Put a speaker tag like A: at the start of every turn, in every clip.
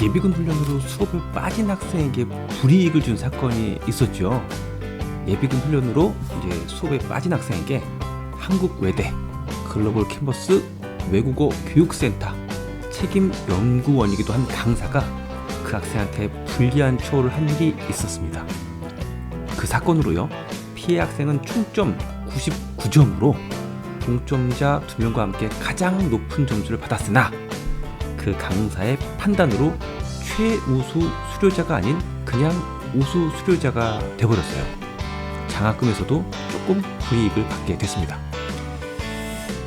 A: 예비군 훈련으로 수업을 빠진 학생에게 불이익을 준 사건이 있었죠. 예비군 훈련으로 이제 수업에 빠진 학생에게 한국 외대 글로벌 캠퍼스 외국어 교육센터 책임 연구원이기도 한 강사가 그 학생한테 불리한 처우를 한 일이 있었습니다. 그 사건으로요. 피해 학생은 총점 99점으로 동점자 두 명과 함께 가장 높은 점수를 받았으나 그 강사의 판단으로 최우수 수료자가 아닌 그냥 우수 수료자가 되버렸어요. 장학금에서도 조금 불이익을 받게 됐습니다.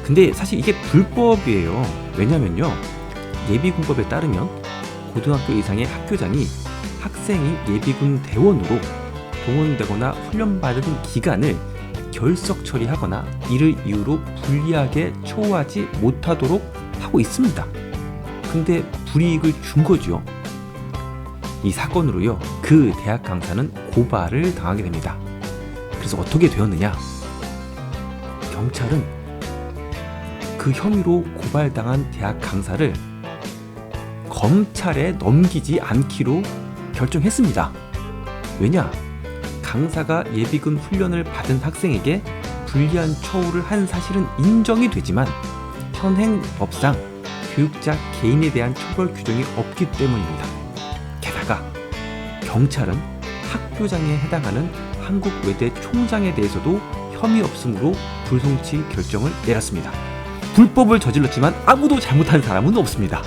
A: 근데 사실 이게 불법이에요. 왜냐면요. 예비군법에 따르면 고등학교 이상의 학교장이 학생이 예비군 대원으로 동원되거나 훈련받은 기간을 결석 처리하거나 이를 이유로 불리하게 처우하지 못하도록 하고 있습니다. 근데 불이익을 준 거죠. 이 사건으로요, 그 대학 강사는 고발을 당하게 됩니다. 그래서 어떻게 되었느냐? 경찰은 그 혐의로 고발당한 대학 강사를 검찰에 넘기지 않기로 결정했습니다. 왜냐? 강사가 예비군 훈련을 받은 학생에게 불리한 처우를 한 사실은 인정이 되지만 현행 법상 교육자 개인에 대한 처벌 규정이 없기 때문입니다. 게다가 경찰은 학교장에 해당하는 한국 외대 총장에 대해서도 혐의 없음으로 불송치 결정을 내렸습니다. 불법을 저질렀지만 아무도 잘못한 사람은 없습니다.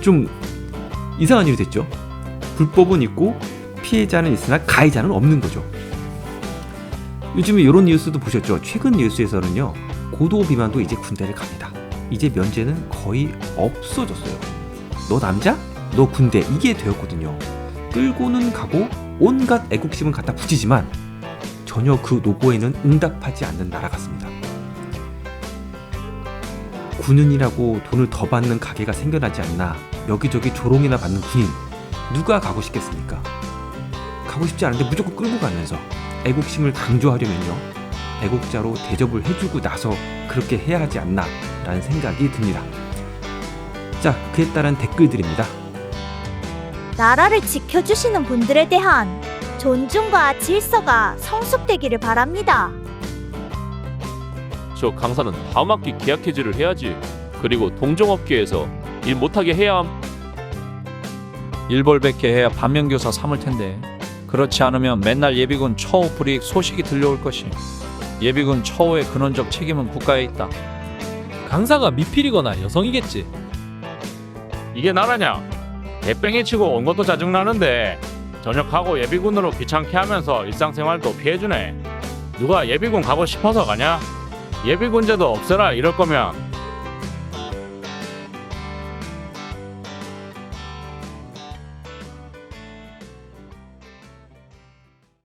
A: 좀 이상한 일이 됐죠. 불법은 있고 피해자는 있으나 가해자는 없는 거죠. 요즘에 이런 뉴스도 보셨죠? 최근 뉴스에서는요, 고도 비만도 이제 군대를 갑니다. 이제 면제는 거의 없어졌어요. 너 남자? 너 군대 이게 되었거든요. 끌고는 가고 온갖 애국심은 갖다 붙이지만 전혀 그 노고에는 응답하지 않는 나라 같습니다. 군인이라고 돈을 더 받는 가게가 생겨나지 않나 여기저기 조롱이나 받는 군인 누가 가고 싶겠습니까? 가고 싶지 않은데 무조건 끌고 가면서 애국심을 강조하려면요 애국자로 대접을 해주고 나서 그렇게 해야 하지 않나 라는 생각이 듭니다 자 그에 따른 댓글들입니다
B: 나라를 지켜주시는 분들에 대한 존중과 질서가 성숙되기를 바랍니다.
C: 저 강사는 다음 학기 계약 해지를 해야지. 그리고 동종업계에서 일 못하게 해야 함.
D: 일벌백계 해야 반면교사 삼을 텐데 그렇지 않으면 맨날 예비군 처우 불이익 소식이 들려올 것이 예비군 처우의 근원적 책임은 국가에 있다.
E: 강사가 미필이거나 여성이겠지.
F: 이게 나라냐? 개뺑이 치고 온 것도 짜증나는데 전역하고 예비군으로 귀찮게 하면서 일상생활도 피해주네. 누가 예비군 가고 싶어서 가냐? 예비군 제도 없애라 이럴 거면